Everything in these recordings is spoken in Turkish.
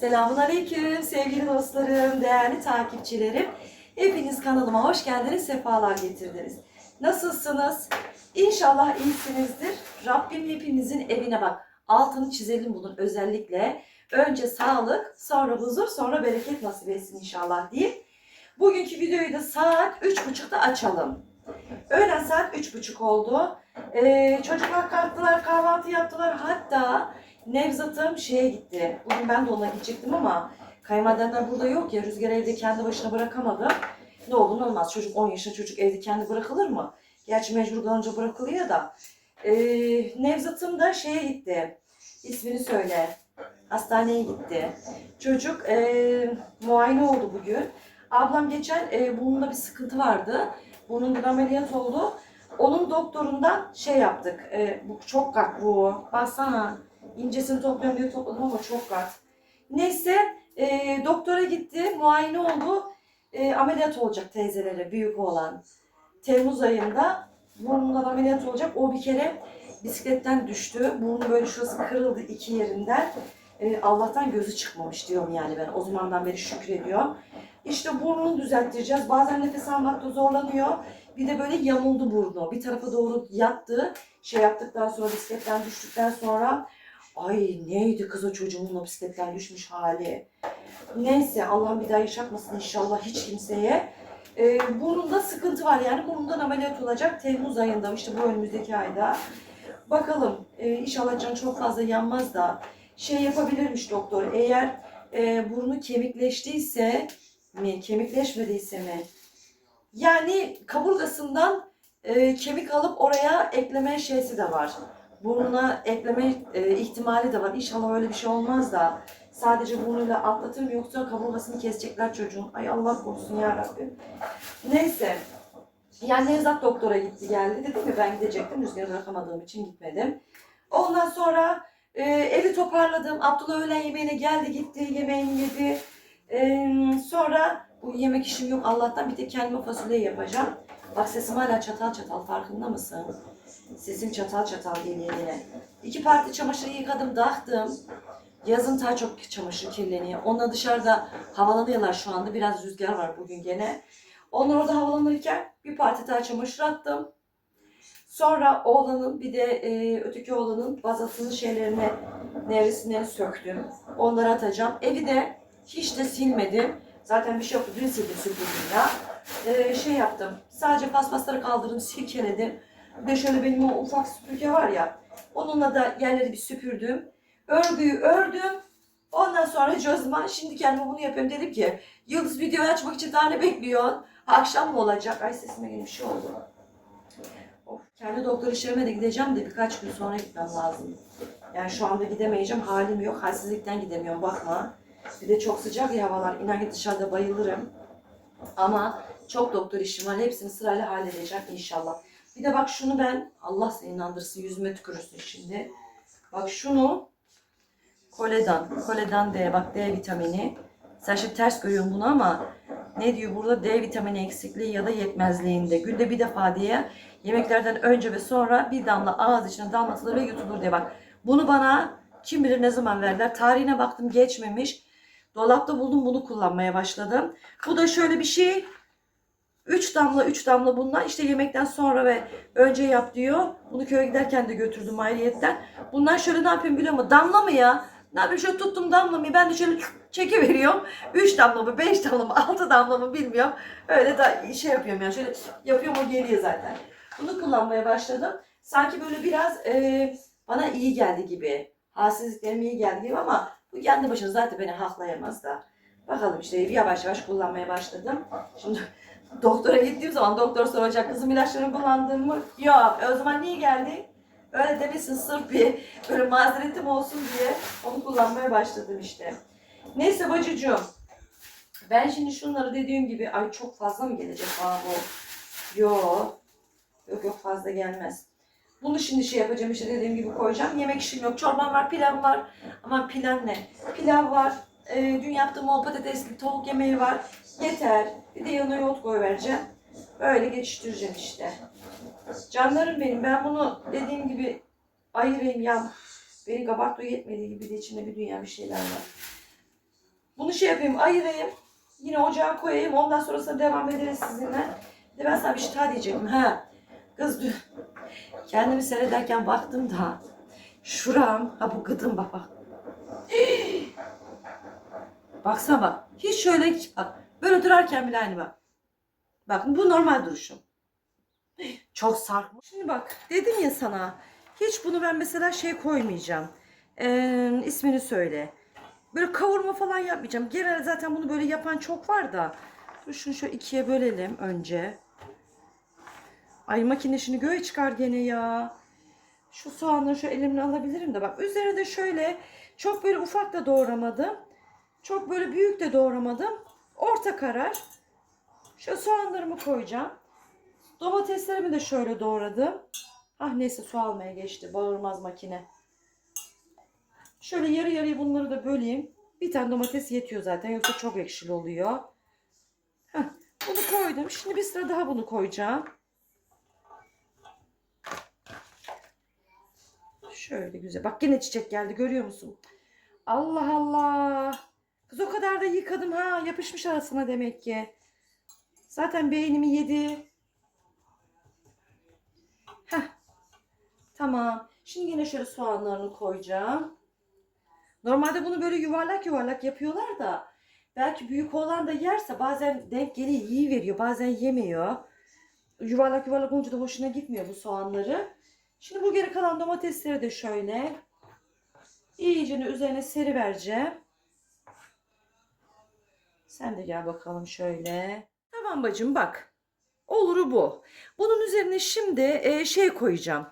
Selamun Aleyküm sevgili dostlarım, değerli takipçilerim. Hepiniz kanalıma hoş geldiniz, sefalar getirdiniz. Nasılsınız? İnşallah iyisinizdir. Rabbim hepinizin evine bak. Altını çizelim bunun özellikle. Önce sağlık, sonra huzur, sonra bereket nasip etsin inşallah deyip. Bugünkü videoyu da saat 3.30'da açalım. Öğlen saat 3.30 oldu. Ee, çocuklar kalktılar, kahvaltı yaptılar. Hatta Nevzat'ım şeye gitti. Bugün ben de ona gidecektim ama kayınvalideler burada yok ya. Rüzgar evde kendi başına bırakamadım. Ne olur ne olmaz. Çocuk 10 yaşında çocuk evde kendi bırakılır mı? Gerçi mecbur kalınca bırakılıyor da. Ee, Nevzat'ım da şeye gitti. İsmini söyle. Hastaneye gitti. Çocuk e, muayene oldu bugün. Ablam geçen e, burnunda bir sıkıntı vardı. Burnunda ameliyat oldu. Onun doktorundan şey yaptık. E, bu çok kat bu. Baksana. İncesini topluyorum diye topladım ama çok kat. Neyse e, doktora gitti. Muayene oldu. E, ameliyat olacak teyzelere büyük olan. Temmuz ayında burnundan ameliyat olacak. O bir kere bisikletten düştü. Burnu böyle şurası kırıldı iki yerinden. E, Allah'tan gözü çıkmamış diyorum yani ben. O zamandan beri şükrediyorum. İşte burnunu düzelttireceğiz. Bazen nefes almakta zorlanıyor. Bir de böyle yamuldu burnu. Bir tarafa doğru yattı. Şey yaptıktan sonra bisikletten düştükten sonra ay neydi kız o çocuğun o bisikletten düşmüş hali. Neyse Allah bir daha yaşatmasın inşallah hiç kimseye. Ee, burnunda sıkıntı var yani burnundan ameliyat olacak Temmuz ayında işte bu önümüzdeki ayda. Bakalım ee, inşallah can çok fazla yanmaz da şey yapabilirmiş doktor eğer e, burnu kemikleştiyse mi kemikleşmediyse mi yani kaburgasından e, kemik alıp oraya ekleme şeysi de var. Burnuna ekleme e, ihtimali de var. İnşallah öyle bir şey olmaz da sadece burnuyla atlatır yoksa kaburgasını kesecekler çocuğun. Ay Allah korusun ya Rabbim. Neyse. Yani Nevzat doktora gitti geldi. Dedi ki ben gidecektim. Rüzgarı bırakamadığım için gitmedim. Ondan sonra e, evi toparladım. Abdullah öğlen yemeğine geldi gitti. Yemeğini yedi. E, sonra bu yemek işim yok Allah'tan bir tek kendime fasulye yapacağım. Bak sesim hala çatal çatal farkında mısın? Sesim çatal çatal geliyor yine. İki parti çamaşırı yıkadım, dağıttım. Yazın daha çok çamaşır kirleniyor. Onunla dışarıda havalanıyorlar şu anda. Biraz rüzgar var bugün gene. Onlar orada havalanırken bir parti daha çamaşır attım. Sonra oğlanın bir de e, öteki oğlanın bazasının şeylerini nevresinden söktüm. Onları atacağım. Evi de hiç de silmedim. Zaten bir şey yoktu. Dün sildim süpürdüm ya. Ee, şey yaptım. Sadece paspasları kaldırdım, silkeledim. Bir şöyle benim o ufak süpürge var ya. Onunla da yerleri bir süpürdüm. Örgüyü ördüm. Ondan sonra Cozman şimdi kendime bunu yapıyorum. Dedim ki Yıldız videoyu açmak için daha ne bekliyorsun? Akşam mı olacak? Ay sesime yeni bir şey oldu. Of, kendi doktor işlerime de gideceğim de birkaç gün sonra gitmem lazım. Yani şu anda gidemeyeceğim. Halim yok. Halsizlikten gidemiyorum. Bakma. Bir de çok sıcak ya havalar. İnan ki dışarıda bayılırım. Ama çok doktor işim var. Hepsini sırayla halledeceğim inşallah. Bir de bak şunu ben, Allah seni inandırsın yüzüme tükürürsün şimdi. Bak şunu koledan, koledan D, bak D vitamini. Sen şimdi ters görüyorsun bunu ama ne diyor burada D vitamini eksikliği ya da yetmezliğinde. Günde bir defa diye yemeklerden önce ve sonra bir damla ağız içine damlatılır ve yutulur diye bak. Bunu bana kim bilir ne zaman verdiler. Tarihine baktım geçmemiş. Dolapta buldum bunu kullanmaya başladım. Bu da şöyle bir şey. 3 damla 3 damla bundan işte yemekten sonra ve önce yap diyor. Bunu köye giderken de götürdüm ayrıyetten. Bundan şöyle ne yapayım biliyor musun? Damla mı ya? Ne yapayım şöyle tuttum damlamayı ben de şöyle çekiveriyorum. 3 damla mı 5 damla mı 6 damla mı bilmiyorum. Öyle de şey yapıyorum yani şöyle yapıyorum o geliyor zaten. Bunu kullanmaya başladım. Sanki böyle biraz e, bana iyi geldi gibi. Halsizliklerim iyi geldi gibi ama bu kendi başına zaten beni haklayamaz da. Bakalım işte yavaş yavaş kullanmaya başladım. Şimdi doktora gittiğim zaman doktor soracak kızım ilaçlarını kullandın mı? Yok. E o zaman niye geldin? Öyle demişsin sırf bir böyle mazeretim olsun diye onu kullanmaya başladım işte. Neyse bacıcığım. Ben şimdi şunları dediğim gibi ay çok fazla mı gelecek bana bu? Yok. Yok yok fazla gelmez. Bunu şimdi şey yapacağım işte dediğim gibi koyacağım. Yemek işim yok. Çorbam var, pilav var. Ama pilav ne? Pilav var. Ee, dün yaptığım o patatesli tavuk yemeği var. Yeter. Bir de yanına yoğurt koyvereceğim. Böyle geçiştireceğim işte. Canlarım benim. Ben bunu dediğim gibi ayırayım ya. Beni kabarttığı yetmediği gibi de içinde bir dünya bir şeyler var. Bunu şey yapayım ayırayım. Yine ocağa koyayım. Ondan sonrasında devam ederiz sizinle. De ben sana bir şey diyecektim. Ha. Kız dün kendimi seyrederken baktım da şuram ha bu gıdım bak bak. Baksana bak. Hiç şöyle hiç bak. Böyle durarken bile aynı bak. Bak bu normal duruşum. Çok sarkmış. Şimdi bak dedim ya sana. Hiç bunu ben mesela şey koymayacağım. Ee, ismini söyle. Böyle kavurma falan yapmayacağım. Genelde zaten bunu böyle yapan çok var da. Dur şunu şöyle ikiye bölelim önce. Ay makine şimdi göğe çıkar gene ya. Şu soğanları şu elimle alabilirim de bak üzerine de şöyle çok böyle ufak da doğramadım. Çok böyle büyük de doğramadım. Orta karar. Şu soğanlarımı koyacağım. Domateslerimi de şöyle doğradım. Ah neyse su almaya geçti. Bağırmaz makine. Şöyle yarı yarıya bunları da böleyim. Bir tane domates yetiyor zaten. Yoksa çok ekşili oluyor. Heh, bunu koydum. Şimdi bir sıra daha bunu koyacağım. Şöyle güzel. Bak yine çiçek geldi. Görüyor musun? Allah Allah. Kız o kadar da yıkadım ha. Yapışmış arasına demek ki. Zaten beynimi yedi. Heh. Tamam. Şimdi yine şöyle soğanlarını koyacağım. Normalde bunu böyle yuvarlak yuvarlak yapıyorlar da belki büyük olan da yerse bazen denk geliyor iyi veriyor bazen yemiyor. Yuvarlak yuvarlak olunca da hoşuna gitmiyor bu soğanları. Şimdi bu geri kalan domatesleri de şöyle iyicene üzerine seri vereceğim. Sen de gel bakalım şöyle. Tamam bacım bak. Oluru bu. Bunun üzerine şimdi e, şey koyacağım.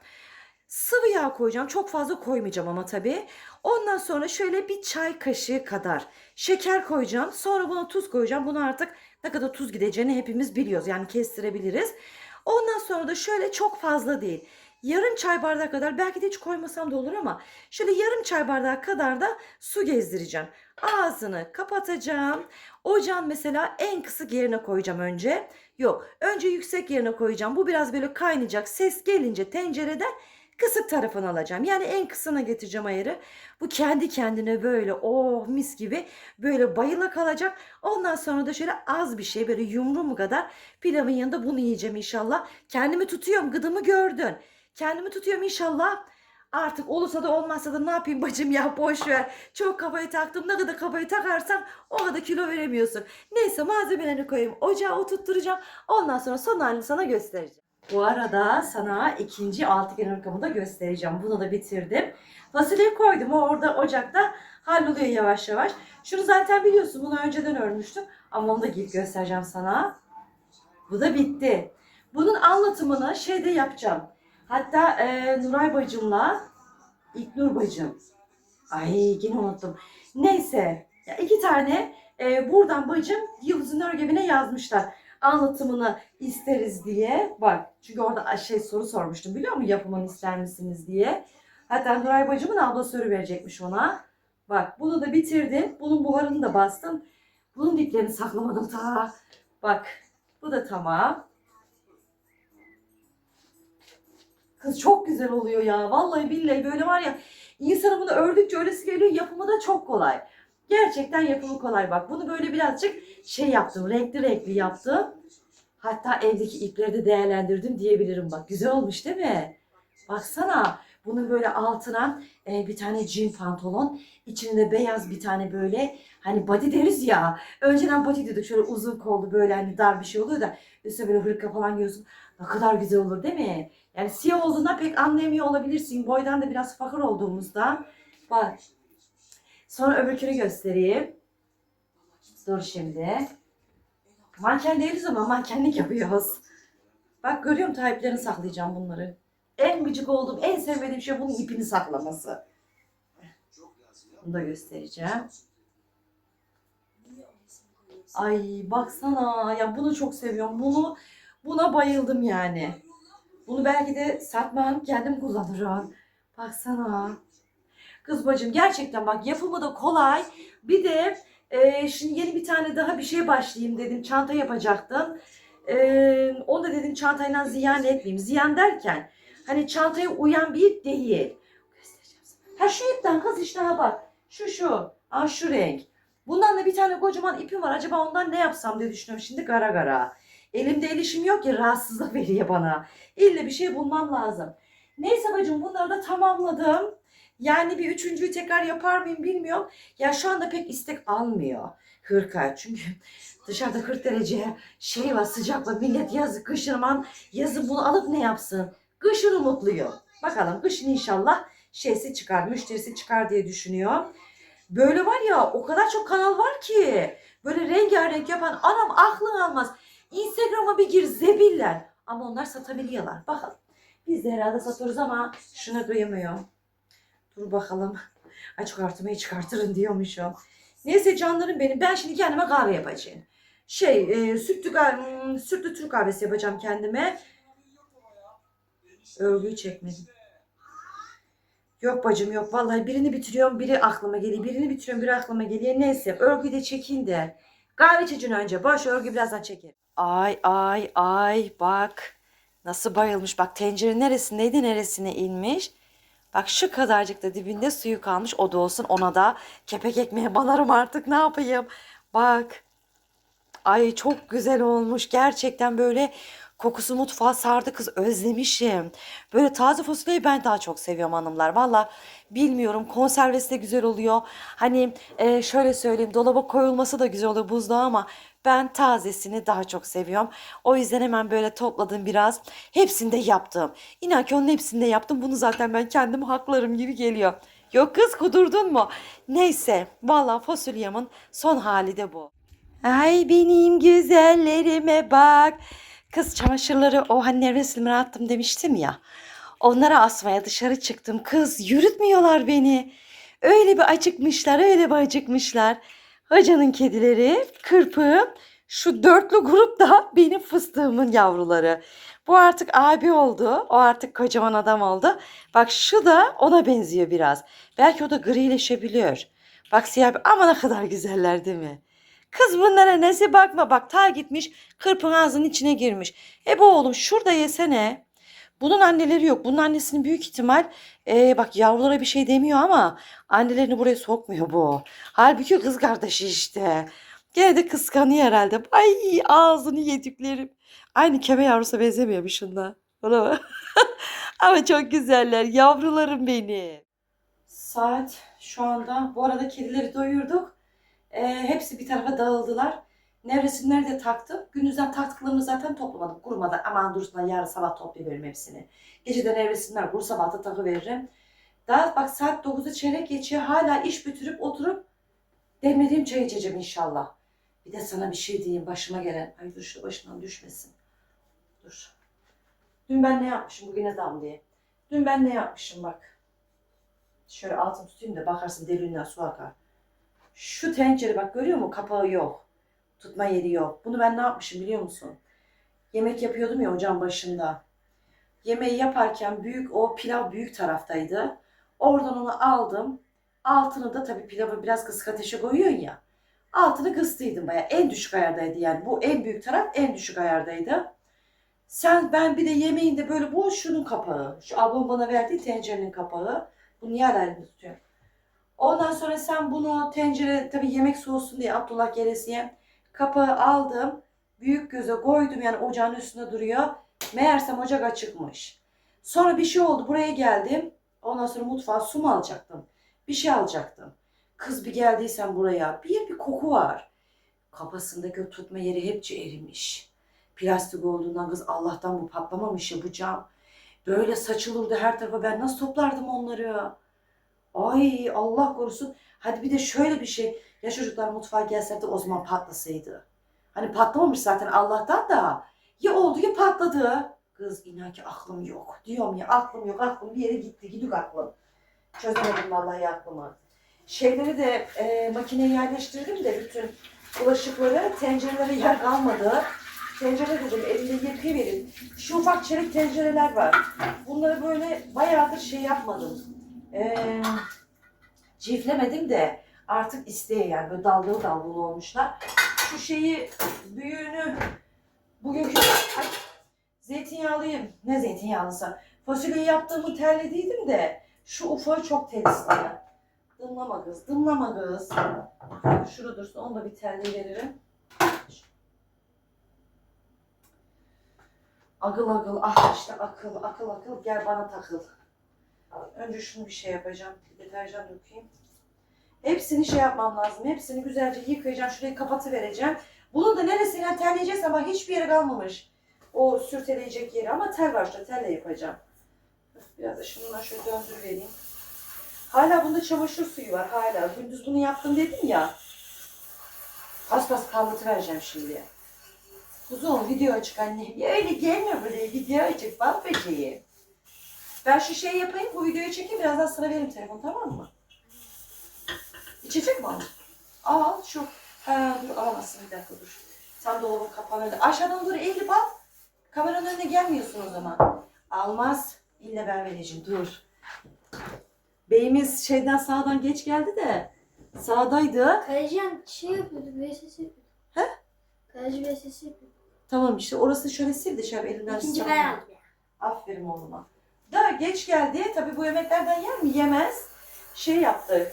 Sıvı yağ koyacağım. Çok fazla koymayacağım ama tabii. Ondan sonra şöyle bir çay kaşığı kadar şeker koyacağım. Sonra buna tuz koyacağım. Bunu artık ne kadar tuz gideceğini hepimiz biliyoruz. Yani kestirebiliriz. Ondan sonra da şöyle çok fazla değil. Yarım çay bardağı kadar belki de hiç koymasam da olur ama şöyle yarım çay bardağı kadar da su gezdireceğim. Ağzını kapatacağım. Ocağın mesela en kısık yerine koyacağım önce. Yok önce yüksek yerine koyacağım. Bu biraz böyle kaynayacak. Ses gelince tencereden kısık tarafını alacağım. Yani en kısına getireceğim ayarı. Bu kendi kendine böyle oh mis gibi böyle bayıla kalacak. Ondan sonra da şöyle az bir şey böyle yumruğum kadar pilavın yanında bunu yiyeceğim inşallah. Kendimi tutuyorum gıdımı gördün. Kendimi tutuyorum inşallah. Artık olursa da olmazsa da ne yapayım bacım ya boş ver. Çok kafayı taktım. Ne kadar kafayı takarsan o kadar kilo veremiyorsun. Neyse malzemelerini koyayım. Ocağa oturtturacağım. Ondan sonra son halini sana göstereceğim. Bu arada sana ikinci altıgen ırkamı da göstereceğim. Bunu da bitirdim. Fasulyeyi koydum. O orada ocakta halloluyor yavaş yavaş. Şunu zaten biliyorsun. Bunu önceden örmüştüm. Ama onu da giyip göstereceğim sana. Bu da bitti. Bunun anlatımını şeyde yapacağım. Hatta e, Nuray bacımla İlknur bacım. Ay yine unuttum. Neyse. Ya iki tane e, buradan bacım Yıldız'ın örgevine yazmışlar. Anlatımını isteriz diye. Bak çünkü orada şey soru sormuştum biliyor musun yapımını ister misiniz diye. Hatta Nuray bacımın ablası örü verecekmiş ona. Bak bunu da bitirdim. Bunun buharını da bastım. Bunun diplerini saklamadım ta. Bak bu da tamam. Kız çok güzel oluyor ya. Vallahi billahi böyle var ya insanı bunu ördükçe öylesi geliyor. Yapımı da çok kolay. Gerçekten yapımı kolay bak. Bunu böyle birazcık şey yaptım. Renkli renkli yaptım. Hatta evdeki ipleri de değerlendirdim diyebilirim bak. Güzel olmuş değil mi? Baksana. Bunun böyle altına e, bir tane jean pantolon. içinde beyaz bir tane böyle hani body deriz ya. Önceden body diyorduk. Şöyle uzun kollu böyle hani dar bir şey oluyor da üstüne böyle hırka falan giyiyorsun. Ne kadar güzel olur değil mi? Yani siyah olduğunda pek anlayamıyor olabilirsin. Boydan da biraz fakir olduğumuzda. Bak. Sonra öbürkünü göstereyim. Dur şimdi. Manken değiliz ama mankenlik yapıyoruz. Bak görüyor musun saklayacağım bunları. En gıcık olduğum, en sevmediğim şey bunun ipini saklaması. Bunu da göstereceğim. Ay baksana ya bunu çok seviyorum. Bunu buna bayıldım yani. Bunu belki de satmam kendim kullanırım. Baksana. Kız bacım gerçekten bak yapımı da kolay. Bir de e, şimdi yeni bir tane daha bir şey başlayayım dedim. Çanta yapacaktım. E, onu da dedim çantayla ziyan etmeyeyim. Ziyan derken hani çantaya uyan bir değil. Ha şu ipten kız işte ha bak. Şu şu. Ha şu renk. Bundan da bir tane kocaman ipim var. Acaba ondan ne yapsam diye düşünüyorum şimdi gara gara. Elimde el işim yok ki rahatsızlık veriyor bana. İlle bir şey bulmam lazım. Neyse bacım bunları da tamamladım. Yani bir üçüncüyü tekrar yapar mıyım bilmiyorum. Ya şu anda pek istek almıyor hırka. Çünkü dışarıda 40 derece şey var sıcakla millet yazı kışın aman yazın bunu alıp ne yapsın? Kışın umutluyum. Bakalım kışın inşallah şeysi çıkar, müşterisi çıkar diye düşünüyor. Böyle var ya o kadar çok kanal var ki. Böyle rengarenk yapan anam aklın almaz. Instagram'a bir gir zebiller. Ama onlar satabiliyorlar. Bakalım. Biz de herhalde satıyoruz ama şuna duyamıyor. Dur bakalım. Ay çıkartmayı çıkartırın diyormuşum. Neyse canlarım benim. Ben şimdi kendime kahve yapacağım. Şey, e, sütlü, hmm, sütlü Türk kahvesi yapacağım kendime. Örgüyü çekmedim. Yok bacım yok. Vallahi birini bitiriyorum, biri aklıma geliyor. Birini bitiriyorum, biri aklıma geliyor. Neyse örgüyü de çekeyim de. Kahve içeceğim önce. Boş örgü birazdan çekerim. Ay ay ay bak. Nasıl bayılmış. Bak tencere neresindeydi neresine inmiş. Bak şu kadarcık da dibinde suyu kalmış. O da olsun ona da kepek ekmeğe balarım artık ne yapayım. Bak. Ay çok güzel olmuş. Gerçekten böyle kokusu mutfağa sardı kız özlemişim. Böyle taze fasulyeyi ben daha çok seviyorum hanımlar. Valla bilmiyorum konservesi de güzel oluyor. Hani e, şöyle söyleyeyim dolaba koyulması da güzel oluyor buzluğa ama ben tazesini daha çok seviyorum. O yüzden hemen böyle topladım biraz. Hepsini de yaptım. İnan ki onun hepsini de yaptım. Bunu zaten ben kendim haklarım gibi geliyor. Yok kız kudurdun mu? Neyse valla fasulyemin son hali de bu. Ay benim güzellerime bak. Kız çamaşırları o hani nevresimlere attım demiştim ya. Onlara asmaya dışarı çıktım. Kız yürütmüyorlar beni. Öyle bir acıkmışlar, öyle bir acıkmışlar. Hocanın kedileri, kırpığım, şu dörtlü grup da benim fıstığımın yavruları. Bu artık abi oldu. O artık kocaman adam oldu. Bak şu da ona benziyor biraz. Belki o da grileşebiliyor. Bak siyah ama ne kadar güzeller değil mi? Kız bunlara nesi bakma bak ta gitmiş kırpın ağzının içine girmiş. E bu oğlum şurada yesene. Bunun anneleri yok. Bunun annesinin büyük ihtimal e, bak yavrulara bir şey demiyor ama annelerini buraya sokmuyor bu. Halbuki kız kardeşi işte. Gene de kıskanıyor herhalde. Ay ağzını yediklerim. Aynı keme yavrusu benzemiyor bir şunda. Mi? ama çok güzeller. Yavrularım benim. Saat şu anda. Bu arada kedileri doyurduk. E, hepsi bir tarafa dağıldılar. Nevresimleri de taktım. Gündüzden taktıklarımı zaten toplamadım. Kurumadan aman dursunlar yarın sabah toplayıveririm hepsini. Geceden nevresimler kur sabah da takıveririm. Daha bak saat 9'u çeyrek geçiyor. Hala iş bitirip oturup demlediğim çay içeceğim inşallah. Bir de sana bir şey diyeyim başıma gelen. Ay dur şu başımdan düşmesin. Dur. Dün ben ne yapmışım bugüne dam diye. Dün ben ne yapmışım bak. Şöyle altını tutayım da bakarsın deliğinden su akar. Şu tencere bak görüyor musun? Kapağı yok. Tutma yeri yok. Bunu ben ne yapmışım biliyor musun? Yemek yapıyordum ya ocağın başında. Yemeği yaparken büyük o pilav büyük taraftaydı. Oradan onu aldım. Altını da tabii pilavı biraz kısık ateşe koyuyorsun ya. Altını kıstıydım baya. En düşük ayardaydı yani. Bu en büyük taraf en düşük ayardaydı. Sen ben bir de yemeğinde böyle bu şunun kapağı. Şu ablam bana verdiği tencerenin kapağı. Bunu niye elimde tutuyorum? Ondan sonra sen bunu tencere tabii yemek soğusun diye Abdullah gelesiye kapağı aldım. Büyük göze koydum yani ocağın üstünde duruyor. Meğersem ocak açıkmış. Sonra bir şey oldu buraya geldim. Ondan sonra mutfağa su mu alacaktım? Bir şey alacaktım. Kız bir geldiysen buraya bir bir koku var. Kafasındaki tutma yeri hepçe erimiş. Plastik olduğundan kız Allah'tan bu patlamamış ya bu cam. Böyle saçılırdı her tarafa ben nasıl toplardım onları? Ay Allah korusun. Hadi bir de şöyle bir şey. Ya çocuklar mutfağa gelse de o zaman patlasaydı. Hani patlamamış zaten Allah'tan da. Ya oldu ya patladı. Kız inan ki aklım yok. Diyorum ya aklım yok. Aklım bir yere gitti. Gidik aklım. Çözemedim vallahi aklımı. Şeyleri de e, makineye yerleştirdim de bütün bulaşıkları tencerelere yer kalmadı. Tencere dedim elimde yıkayıverin. Şu ufak çelik tencereler var. Bunları böyle bayağıdır şey yapmadım. Eee ciflemedim de artık isteye yani böyle dalgalı dalgalı olmuşlar. Şu şeyi büyüğünü bugünkü ay, zeytinyağlıyım. Ne zeytinyağlısı? Fasulyeyi yaptığımı terlediydim de şu ufağı çok istiyor. Dımlama kız, dımlama kız. Şurada dursun, onu da bir telli veririm. Akıl akıl, ah işte akıl, akıl akıl, gel bana takıl. Önce şunu bir şey yapacağım, deterjan dökeyim. Hepsini şey yapmam lazım, hepsini güzelce yıkayacağım, şurayı kapatıvereceğim. Bunun da neresiyle telleyeceğiz ama hiçbir yere kalmamış. O sürteleyecek yeri ama tel var işte, telle yapacağım. Biraz da şununla şöyle döndürüvereyim. Hala bunda çamaşır suyu var hala. Gündüz bunu yaptım dedim ya. Pas pas parlatıvereceğim şimdi. Kuzum video açık anne. Ya öyle gelme buraya video açık bal böceği. Ben şu şeyi yapayım bu videoyu çekeyim birazdan sana veririm telefon tamam mı? İçecek mi al? Al şu. Ha, dur alamazsın bir dakika dur. Tam dolabın önünde. Aşağıdan dur eğilip al. Kameranın önüne gelmiyorsun o zaman. Almaz. İlle ben vereceğim dur. Beyimiz şeyden sağdan geç geldi de sağdaydı. Kaleciyen şey yapıyordu, VSS yapıyordu. He? Kaleci VSS yapıyordu. Tamam işte orası şöyle sil dışarı elinden İkinci ben aldım. Aferin oğluma. Da geç geldi. Tabii bu yemeklerden yer mi? Yemez. Şey yaptı.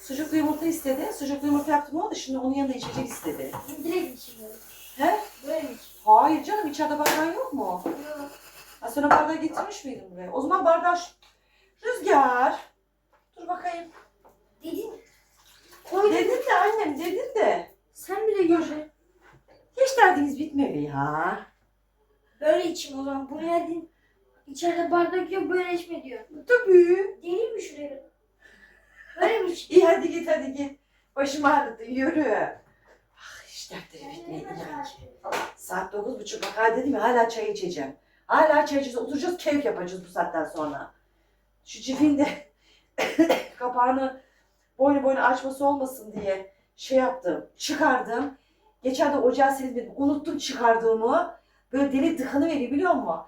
Sucuklu yumurta istedi. Sucuklu yumurta yaptım oldu. Şimdi onun yanında içecek istedi. Direkt böyle. He? Böyle mi? Hayır canım içeride bardağın yok mu? Yok. Ha sen o bardağı getirmiş miydin buraya? O zaman bardağı şu- Rüzgar. Dur bakayım. Dedin. Koydum. Dedin de annem dedin de. Sen bile gör. Hiç derdiniz bitmiyor ya. Böyle içim o zaman. Bunu yedin. İçeride bardak yok böyle içme diyor. Tabii. Değil mi şuraya? Böyle mi? İyi hadi git hadi git. Başım ağrıdı yürü. Ah hiç dertleri bitmedi ki. Saat dokuz buçuk bak hadi dedim ya hala çay içeceğim. Hala çay içeceğiz oturacağız keyif yapacağız bu saatten sonra. Şu cifin de kapağını boynu boynu açması olmasın diye şey yaptım çıkardım. Geçen de ocağı silmedim unuttum çıkardığımı. Böyle deli tıkanı veriyor biliyor musun?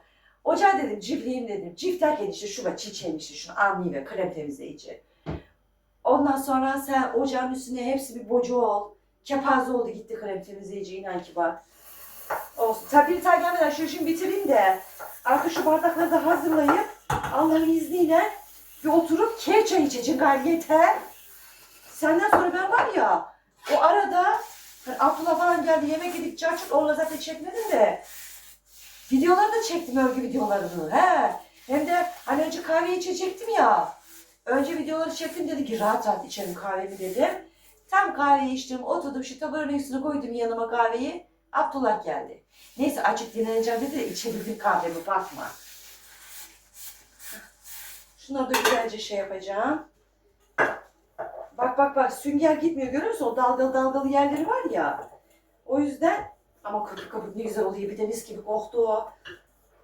Ocağı dedim cifleyeyim dedim. Cif derken işte şu bak çiçeğim işte şunu anlayayım ve krem temizleyici. Ondan sonra sen ocağın üstüne hepsi bir boca ol. Kepaze oldu gitti krem temizleyici inan ki bak. Olsun. Tabii bir tane gelmeden şu işimi bitireyim de arka şu bardakları da hazırlayıp Allah'ın izniyle bir oturup çay içeceğim gayet yeter. Senden sonra ben var ya o arada hani Abdullah falan geldi yemek yedik çarçur onunla zaten çekmedim de videoları da çektim örgü videolarını he. Hem de hani önce kahve içecektim ya. Önce videoları çektim dedi ki rahat rahat içerim kahvemi dedim. Tam kahveyi içtim oturdum şu tabağın üstüne koydum yanıma kahveyi. Abdullah geldi. Neyse açık dinleneceğim dedi de içebildim kahvemi bakma. Şunları da güzelce şey yapacağım. Bak bak bak sünger gitmiyor görüyor musun? O dalgalı dalgalı yerleri var ya. O yüzden ama köpük köpük ne güzel oluyor. Bir de mis gibi koktu.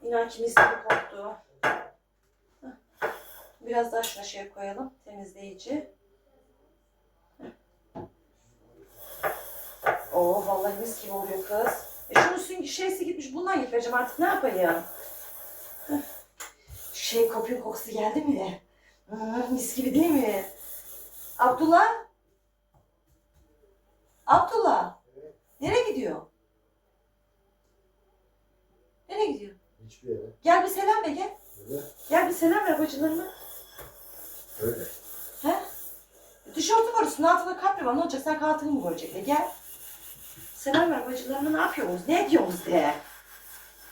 İnan ki mis gibi koktu. Biraz daha şuna şey koyalım. Temizleyici. Oo vallahi mis gibi oluyor kız. E şunun süngü şeysi gitmiş. Bundan getireceğim artık ne yapayım? Şey kopya kokusu geldi mi? Mis gibi değil mi? Abdullah? Abdullah? Nereye gidiyor? Nereye gidiyor? Hiçbir yere. Gel bir selam ver gel. Öyle. Gel bir selam ver bacılarıma. Öyle. He? Tişörtü var üstünde altında kapri var. Ne olacak? Sen altını mı görecekler? Gel. Selam ver bacılarıma. Ne yapıyorsunuz? Ne ediyorsunuz de?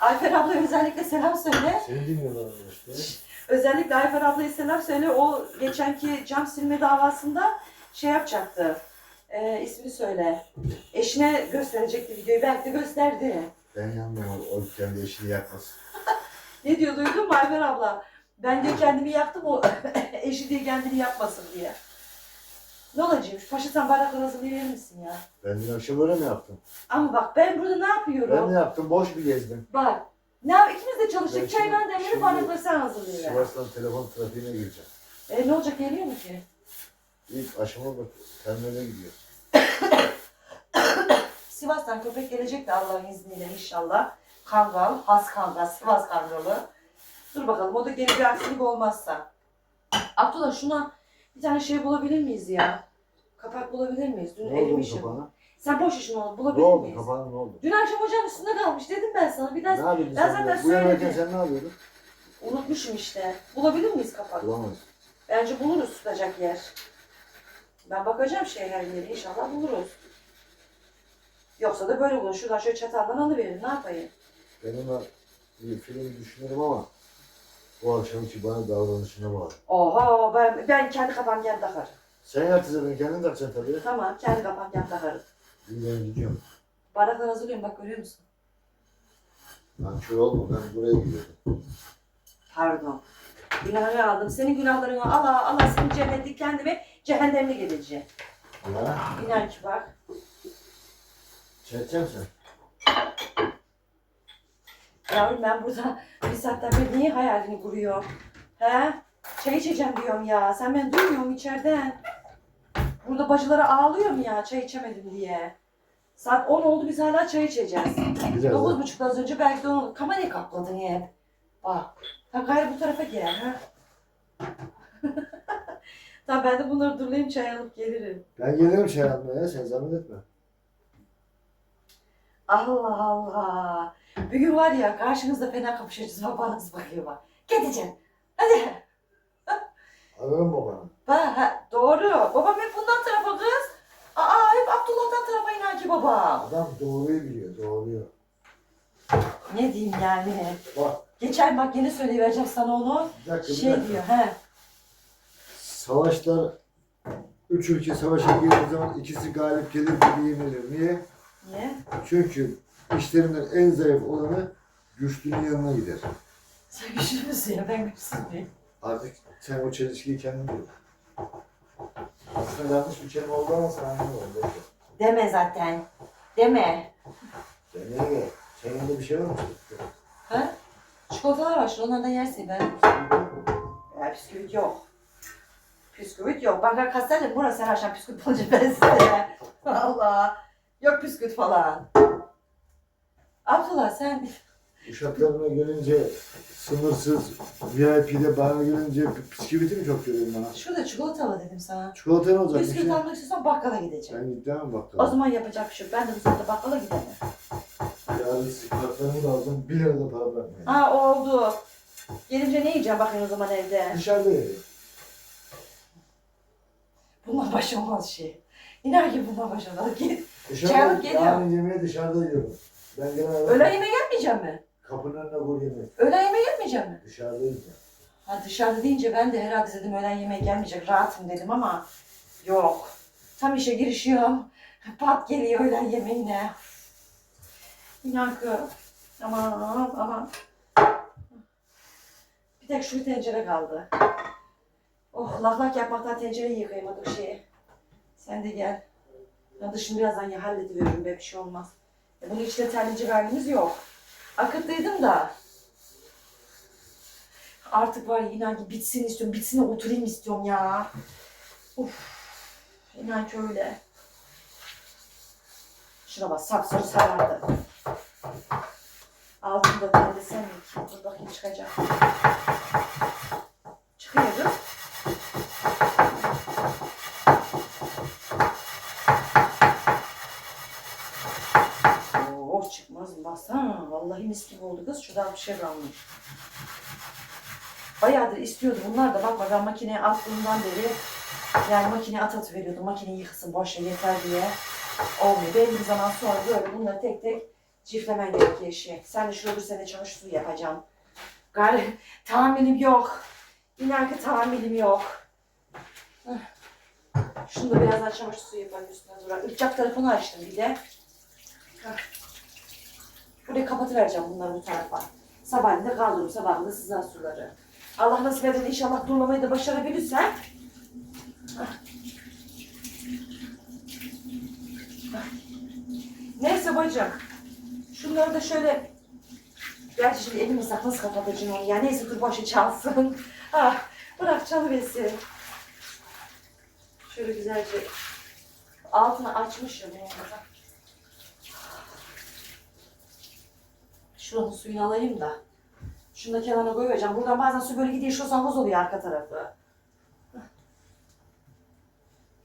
Ayfer ablaya özellikle selam söyle. Seni dinliyorlar işte. Özellikle Ayfer ablaya selam söyle. O geçenki cam silme davasında şey yapacaktı. Ee, ismini söyle. Eşine gösterecekti videoyu. Belki de gösterdi. Ben yandım o, kendi eşini yakmasın. Ne diyor duydun mu Ayfer abla? Ben diyor kendimi yaktım o eşi diye kendini yapmasın diye. Ne olacakmış? Paşa sen bardakları hazırlayabilir misin ya? Ben dün akşam öyle mi yaptım? Ama bak ben burada ne yapıyorum? Ben ne yaptım? Boş bir gezdim. Bak. Ne yap? İkimiz de çalıştık. Ben Çay ben şimdi Bardakları sen hazırlayıver. Sivas'tan telefon trafiğine gireceğim. E ne olacak geliyor mu ki? İlk aşama bak. Terminale gidiyor. Sivas'tan köpek gelecek de Allah'ın izniyle inşallah. Kangal, has kangal, Sivas kangalı. Dur bakalım o da geri bir aksilik olmazsa. Abdullah şuna bir tane şey bulabilir miyiz ya? Kapak bulabilir miyiz? Dün Ne oldu bu erimişim. kapağına? Sen boş işin Ne bulabilir oldu miyiz? kapağına ne oldu? Dün akşam ocağın üstünde kalmış dedim ben sana. Bir Ne daha yapıyordun ben sen? zaten ya? Bu yanarken söyledim. sen ne yapıyordun? unutmuşum işte. Bulabilir miyiz kapak? Bulamayız. Bence buluruz tutacak yer. Ben bakacağım şey her yere inşallah buluruz. Yoksa da böyle olur. Şuradan şöyle çataldan alıverin. Ne yapayım? Benim o bir film düşünüyorum ama o akşamki bana davranışına bağlı. Oha ben, ben kendi kafam kendi takarım. Sen yatırsa ben kendim takacaksın tabii. Tamam kendi kafam kendi takarım. Ben gidiyorum. Bardaklar hazırlıyorum bak görüyor musun? Lan kör olma ben buraya gidiyordum. Pardon. Günahını aldım. Senin günahlarını ala ala seni cennetlik kendime cehennemlik edeceğim. Ya İnan ki bak. Çekeceksin sen. Yavrum ben burada bir saatten beri niye hayalini kuruyorum? He? Çay içeceğim diyorum ya. Sen beni duymuyor içeriden? Burada bacılara ağlıyorum ya çay içemedim diye. Saat 10 oldu biz hala çay içeceğiz. Biraz Dokuz da. buçuk az önce belki de onu kamerayı kapladın hep. Bak. Ha gayrı bu tarafa gel ha. tamam ben de bunları durlayayım çay alıp gelirim. Ben gelirim şey almaya sen zahmet etme. Allah Allah. Bir gün var ya karşınızda fena kapışacağız babanız bakıyor bak. Gideceksin. Hadi. Ararım babanı. Bak ha, doğru. Babam hep bundan tarafa kız. Aa hep Abdullah'dan tarafa iner ki baba. Adam doğruyu biliyor doğruyu. Ne diyeyim yani. Bak Geçen bak yine söyleyivereceğim sana onu. bir dakika bir Şey dakika. diyor he. Savaşlar üç ülke savaşa girdiği zaman ikisi galip gelir biri yenilir. Niye? Niye? Çünkü işlerinden en zayıf olanı güçlünün yanına gider. Sen güçlü müsün ya ben güçsüz müyüm? Artık sen o çelişkiyi kendin bul. Aslında yanlış bir kelime oldu ama sen anlamadın. Bekle. Deme zaten. Deme. Niye gel? Senin yanında bir şey var mı? Ha? Çikolatalar var şurada onlardan yersin ben. Ya bisküvit yok. Bisküvit yok. Bak kastelim burası her akşam bisküvit bulunca ben size. Allah. Yok bisküvit falan. Abdullah sen Uşaklarına gelince sınırsız VIP'de bana gelince bisküviti mi çok görüyorum bana? şurada çikolata var dedim sana. Çikolata ne olacak bir Bisküvit şey? almak istiyorsan bakkala gideceğim. Ben gidemem O zaman yapacak bir şey yok. Ben de bu saatte bakkala gidemem. Yarın da aldım. Bir lira da para bırakmayın. Ha oldu. Gelince ne yiyeceğim bakayım o zaman evde. Dışarıda yedim. Bundan baş olmaz şey. İnan ki bundan baş olmaz. Git. Dışarıda, Çağırıp geliyor. yarın yemeği dışarıda yiyorum. Ben genelde Öğlen yemeği gelmeyeceğim mi? kapının önüne koy yemeği. Öğlen yemeği gelmeyeceğim mi? Dışarıda yiyeceğim. Ha dışarıda deyince ben de herhalde dedim öğlen yemeği gelmeyecek rahatım dedim ama yok. Tam işe girişiyorum. Pat geliyor öğlen yemeğine. İnan ki aman aman. Bir tek şu tencere kaldı. Oh lak lak yapmaktan tencereyi yıkayamadık şeyi. Sen de gel. Ben dışını birazdan ya hallediveririm be bir şey olmaz. E, bunun içinde terlicik halimiz yok. Akıttıydım da. Artık var ya inan ki bitsin istiyorum. Bitsin de oturayım istiyorum ya. Uf. İnan ki öyle. Şuna bak sapsarı sarardı. Altında terlesem mi ki? Dur bakayım çıkacak. Çıkıyor dur. Oh çıkmaz mı? Baksana. Vallahi mis gibi oldu kız. Şuradan bir şey kalmış. Bayağıdır istiyordu. Bunlar da bak ben makineye attığımdan beri yani makineye at at veriyordu. Makineyi yıkasın boş ver yeter diye. Olmuyor. Belli bir zaman sonra böyle bunları tek tek çiftlemen gerekiyor işi. Sen de şurada dur sen de çamaşır suyu yapacağım. Gari tahammülüm yok. İnan ki tahammülüm yok. Şunu da birazdan çamaşır suyu yapayım üstüne dur. Irkçak tarafını açtım bir de. Heh. Burayı kapatıvereceğim bunları bu tarafa. Sabahleyin de kaldırırım sabahında da sızan suları. Allah nasip eder inşallah durulamayı da başarabilirsem. Ah. Neyse bacım. Şunları da şöyle Gerçi şimdi elimi sak nasıl kapatacağım onu ya. Neyse dur başı çalsın. Ah, bırak çalıversin. Şöyle güzelce altını açmışım. orada. Şuranın suyunu alayım da. Şunu da kenarına koyacağım. Buradan bazen su böyle gidiyor şu havuz oluyor arka tarafı.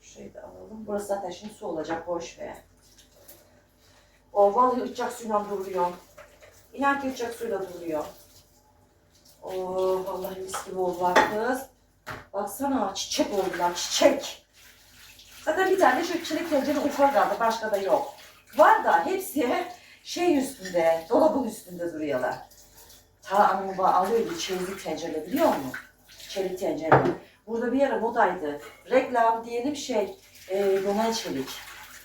Şurayı da alalım. Burası zaten şimdi su olacak boş ver. O vallahi ıçacak suyla duruyor. İnan ki ıçacak suyla duruyor. Oh vallahi mis gibi oldular kız. Baksana çiçek oldular çiçek. Zaten bir tane şu çelik tencere ufak kaldı. Başka da yok. Var da hepsi şey üstünde, dolabın üstünde duruyorlar. Ta bana alıyordu çelik tencere biliyor musun? Çelik tencere. Burada bir ara modaydı. Reklam diyelim şey, e, Yonel Çelik.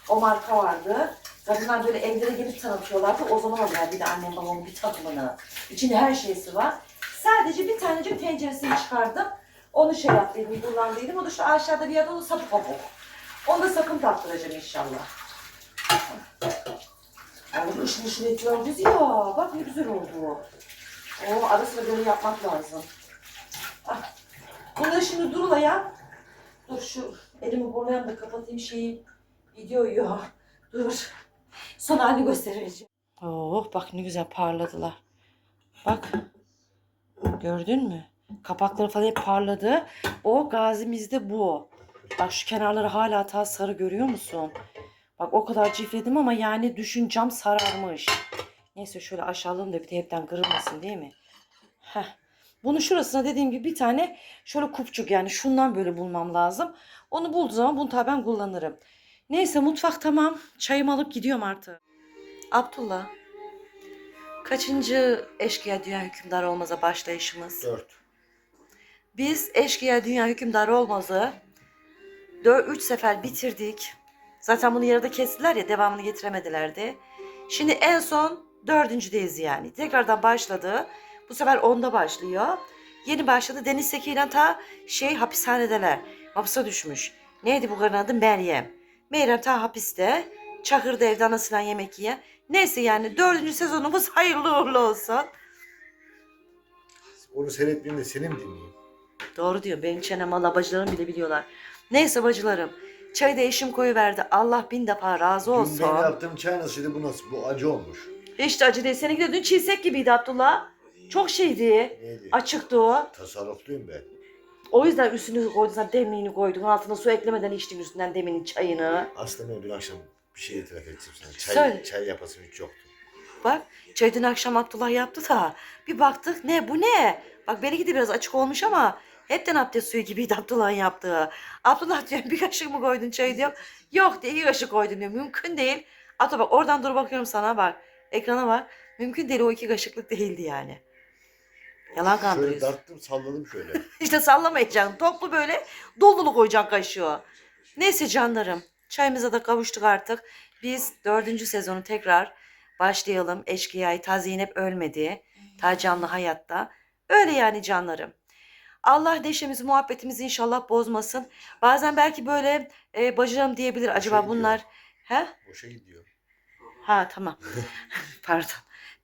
O marka vardı. Kadınlar böyle evlere gelip tanıtıyorlardı. O zaman aldılar bir de annem babamın bir takımını. İçinde her şeysi var. Sadece bir tanecik tenceresini çıkardım. Onu şey yaptıydım, kullandıydım. O da şu aşağıda bir yerde onu sapı kopuk. Onu da sakın taktıracağım inşallah. Ay ışıl ışıl ediyor biz ya. Bak ne güzel oldu o. O ara sıra böyle yapmak lazım. Ah. Bunları şimdi durulayan. Dur şu elimi burlayan da kapatayım şeyi. Videoyu. Dur. Son halini göstereceğim. Oh bak ne güzel parladılar. Bak. Gördün mü? Kapakları falan hep parladı. O gazimizde bu. Bak şu kenarları hala ta sarı görüyor musun? Bak o kadar cifledim ama yani düşün cam sararmış. Neyse şöyle aşağılığım da bir de hepten kırılmasın değil mi? Heh. Bunu şurasına dediğim gibi bir tane şöyle kupçuk yani şundan böyle bulmam lazım. Onu bulduğum zaman bunu tabii ben kullanırım. Neyse mutfak tamam. Çayımı alıp gidiyorum artık. Abdullah. Kaçıncı eşkıya dünya hükümdarı olmaza başlayışımız? Dört. Biz eşkıya dünya hükümdarı olmazı 4-3 sefer bitirdik. Zaten bunu yarıda kestiler ya devamını getiremedilerdi. Şimdi en son dördüncüdeyiz yani. Tekrardan başladı. Bu sefer onda başlıyor. Yeni başladı. Deniz Seki ile ta şey hapishanedeler. Hapse düşmüş. Neydi bu karının adı? Meryem. Meryem ta hapiste. Çakır'da evde anasıyla yemek yiyen. Neyse yani dördüncü sezonumuz hayırlı uğurlu olsun. Onu seyretmeyeyim de seni mi dinleyeyim? Doğru diyor. Benim çenem valla bacılarım bile biliyorlar. Neyse bacılarım. Çayı da eşim koyuverdi. Allah bin defa razı Dün olsun. ben yaptığım çay nasıldı bu nasıl? Bu acı olmuş. Hiç de acı değil. Seninki de dün çiğsek gibiydi Abdullah. Çok şeydi. Neydi? Açıktı o. Tasarrufluyum ben. O yüzden üstünü koydun. Sen demliğini koydun. Altına su eklemeden içtin üstünden deminin çayını. Aslında ben dün akşam bir şey itiraf edeceğim sana. Çay, Söyle. çay yapasım hiç yoktu. Bak çay dün akşam Abdullah yaptı da. Bir baktık ne bu ne? Bak benimki de biraz açık olmuş ama hepten abdest suyu gibiydi Abdullah'ın yaptığı. Abdullah diyor bir kaşık mı koydun çayı diyor. Yok diye iki kaşık koydum diyor. Mümkün değil. Abdullah bak oradan dur bakıyorum sana bak. Ekrana bak. Mümkün değil o iki kaşıklık değildi yani. Yalan Şöyle kandırıyorsun. darttım salladım şöyle. İşte sallamayacaksın. Toplu böyle dolu dolu koyacaksın kaşığı. Neyse canlarım. Çayımıza da kavuştuk artık. Biz dördüncü sezonu tekrar başlayalım. Eşkıya'yı ta Zeynep ölmedi. Ta canlı hayatta. Öyle yani canlarım. Allah neşemizi, muhabbetimizi inşallah bozmasın. Bazen belki böyle e, bacım diyebilir. Acaba diyor. bunlar... He? Boşa gidiyor. Ha tamam. Pardon.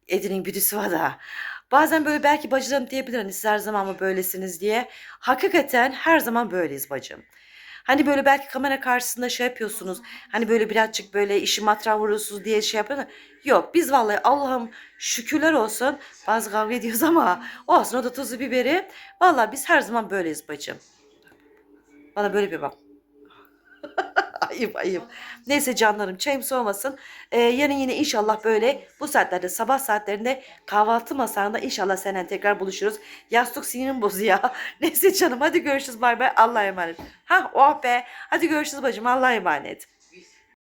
Edin'in büdüsü var da. Bazen böyle belki bacılarım diyebilir hani siz her zaman mı böylesiniz diye. Hakikaten her zaman böyleyiz bacım. Hani böyle belki kamera karşısında şey yapıyorsunuz. Hani böyle birazcık böyle işi matra vuruyorsunuz diye şey yapıyorsunuz. Yok biz vallahi Allah'ım şükürler olsun. Bazı kavga ediyoruz ama olsun o da tuzu biberi. Vallahi biz her zaman böyleyiz bacım. Bana böyle bir bak. ayıp ayıp. Neyse canlarım çayım soğumasın. Ee, yarın yine inşallah böyle bu saatlerde sabah saatlerinde kahvaltı masanda inşallah seninle tekrar buluşuruz. Yastık sinirim bozuyor. Neyse canım hadi görüşürüz bay bay Allah'a emanet. Ha oh be hadi görüşürüz bacım Allah'a emanet.